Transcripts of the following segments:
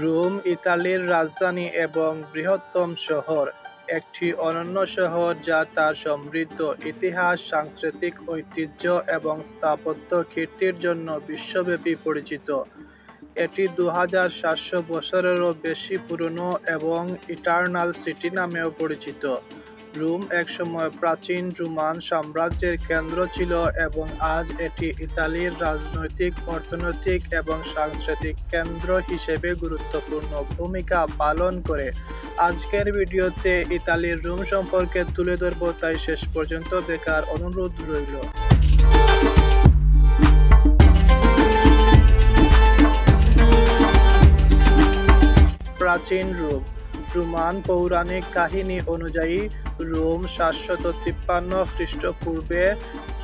Rome ইতালির রাজধানী এবং বৃহত্তম শহর, একটি অনন্য শহর যা তার সমৃদ্ধ ইতিহাস, সাংস্কৃতিক ঐতিহ্য এবং স্থাপত্য কীর্তির জন্য বিশ্বব্যাপী পরিচিত। এটি দু হাজার সাতশো বছরেরও বেশি পুরনো এবং ইটারনাল সিটি নামেও পরিচিত। রোম একসময় প্রাচীন রোমান সাম্রাজ্যের কেন্দ্র ছিল এবং আজ এটি ইতালির রাজনৈতিক, অর্থনৈতিক এবং সাংস্কৃতিক কেন্দ্র হিসেবে গুরুত্বপূর্ণ ভূমিকা পালন করে। আজকের ভিডিওতে ইতালির রোম সম্পর্কে তুলে ধরব তাই শেষ পর্যন্ত দেখার অনুরোধ রইল। প্রাচীন রোম রোমান পৌরাণিক কাহিনী অনুযায়ী রোম সাতশত তিপ্পান্ন খ্রিস্টপূর্বে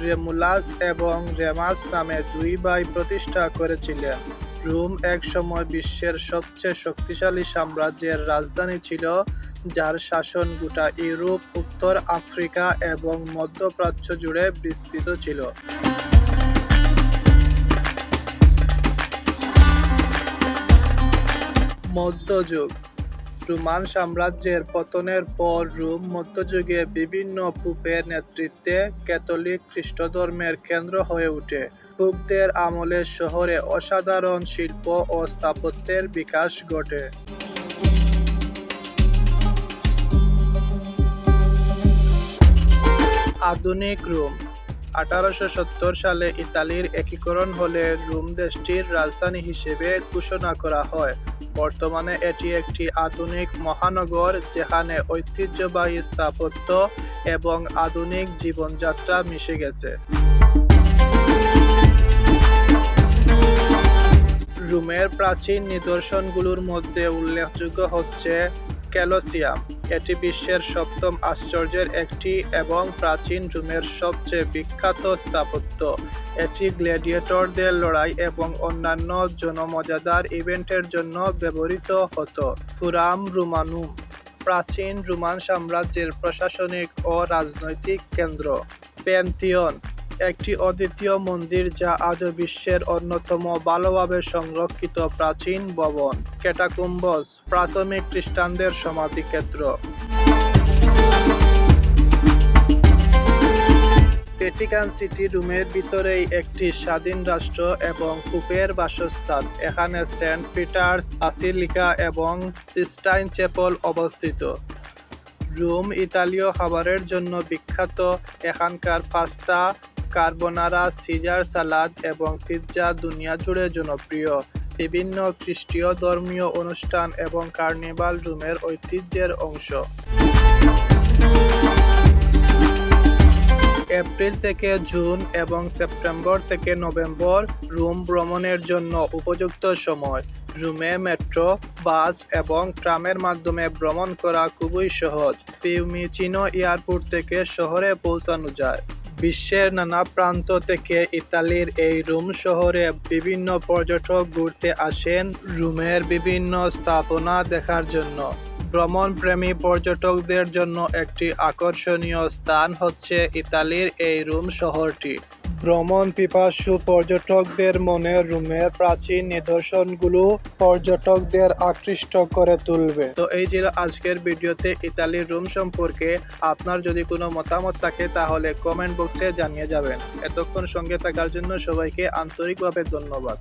রেমুলাস এবং রেমাস নামে দুই ভাই প্রতিষ্ঠা করেছিলেন। রোম একসময় বিশ্বের সবচেয়ে শক্তিশালী সাম্রাজ্যের রাজধানী ছিল, যার শাসন গোটা ইউরোপ, উত্তর আফ্রিকা এবং মধ্যপ্রাচ্য জুড়ে বিস্তৃত ছিল। মধ্যযুগ রোমান সাম্রাজ্যের পতনের পর রোম মধ্যযুগে বিভিন্ন পোপের নেতৃত্বে ক্যাথলিক খ্রিস্টধর্মের কেন্দ্র হয়ে ওঠে। পোপদের আমলে শহরে অসাধারণ শিল্প ও স্থাপত্যের বিকাশ ঘটে। আধুনিক রোম আঠারোশো সত্তর সালে ইতালির একীকরণ হলে রোম দেশটির রাজধানী হিসেবে ঘোষণা করা হয়। বর্তমানে এটি একটি আধুনিক মহানগর যেখানে ঐতিহ্যবাহী স্থাপত্য এবং আধুনিক জীবনযাত্রা মিশে গেছে। রোমের প্রাচীন নিদর্শনগুলোর মধ্যে উল্লেখযোগ্য হচ্ছে কলোসিয়াম, এটি বিশ্বের সপ্তম আশ্চর্যের একটি এবং প্রাচীন রোমের সবচেয়ে বিখ্যাত স্থাপত্য। এটি গ্ল্যাডিয়েটরদের লড়াই এবং অন্যান্য জনমজাদার ইভেন্টের জন্য ব্যবহৃত হতো। ফোরাম রোমানুম প্রাচীন রোমান সাম্রাজ্যের প্রশাসনিক ও রাজনৈতিক কেন্দ্র। প্যান্থিয়ন একটি অদ্বিতীয় মন্দির যা আজও বিশ্বের অন্যতম ভালোভাবে সংরক্ষিত প্রাচীন ভবন। ক্যাটাকুম্বস প্রাথমিক খ্রিস্টানদের সমাধিক্ষেত্র। ভ্যাটিকান সিটি রুমের ভিতরেই একটি স্বাধীন রাষ্ট্র এবং পোপের বাসস্থান। এখানে সেন্ট পিটার্স বাসিলিকা এবং সিস্টাইন চ্যাপেল অবস্থিত। রোম ইতালীয় খাবারের জন্য বিখ্যাত, এখানকার পাস্তা, কার্বোনারা, সিজার সালাদ এবং পিৎজা দুনিয়া জুড়ে জনপ্রিয়। বিভিন্ন খ্রিস্টীয় ধর্মীয় অনুষ্ঠান এবং কার্নিভাল রুমের ঐতিহ্যের অংশ। এপ্রিল থেকে জুন এবং সেপ্টেম্বর থেকে নভেম্বর রুম ভ্রমণের জন্য উপযুক্ত সময়। রুমে মেট্রো, বাস এবং ট্রামের মাধ্যমে ভ্রমণ করা খুবই সহজ। ফিউমিচিনো এয়ারপোর্ট থেকে শহরে পৌঁছানো যায়। বিশ্বের নানা প্রান্ত থেকে ইতালির এই রোম শহরে বিভিন্ন পর্যটক ঘুরতে আসেন রোমের বিভিন্ন স্থাপনা দেখার জন্য। ভ্রমণ প্রেমী পর্যটকদের জন্য একটি আকর্ষণীয় স্থান হচ্ছে ইতালির এই রোম শহরটি। ভ্রমণপিপাসু পর্যটকদের মনে রুমের প্রাচীন নিদর্শনগুলো পর্যটকদের আকৃষ্ট করে তুলবে। তো এই ছিল আজকের ভিডিওতে ইতালির রুম সম্পর্কে। আপনার যদি কোনো মতামত থাকে, তাহলে কমেন্ট বক্সে জানিয়ে যাবেন। এতক্ষণ সঙ্গে থাকার জন্য সবাইকে আন্তরিকভাবে ধন্যবাদ।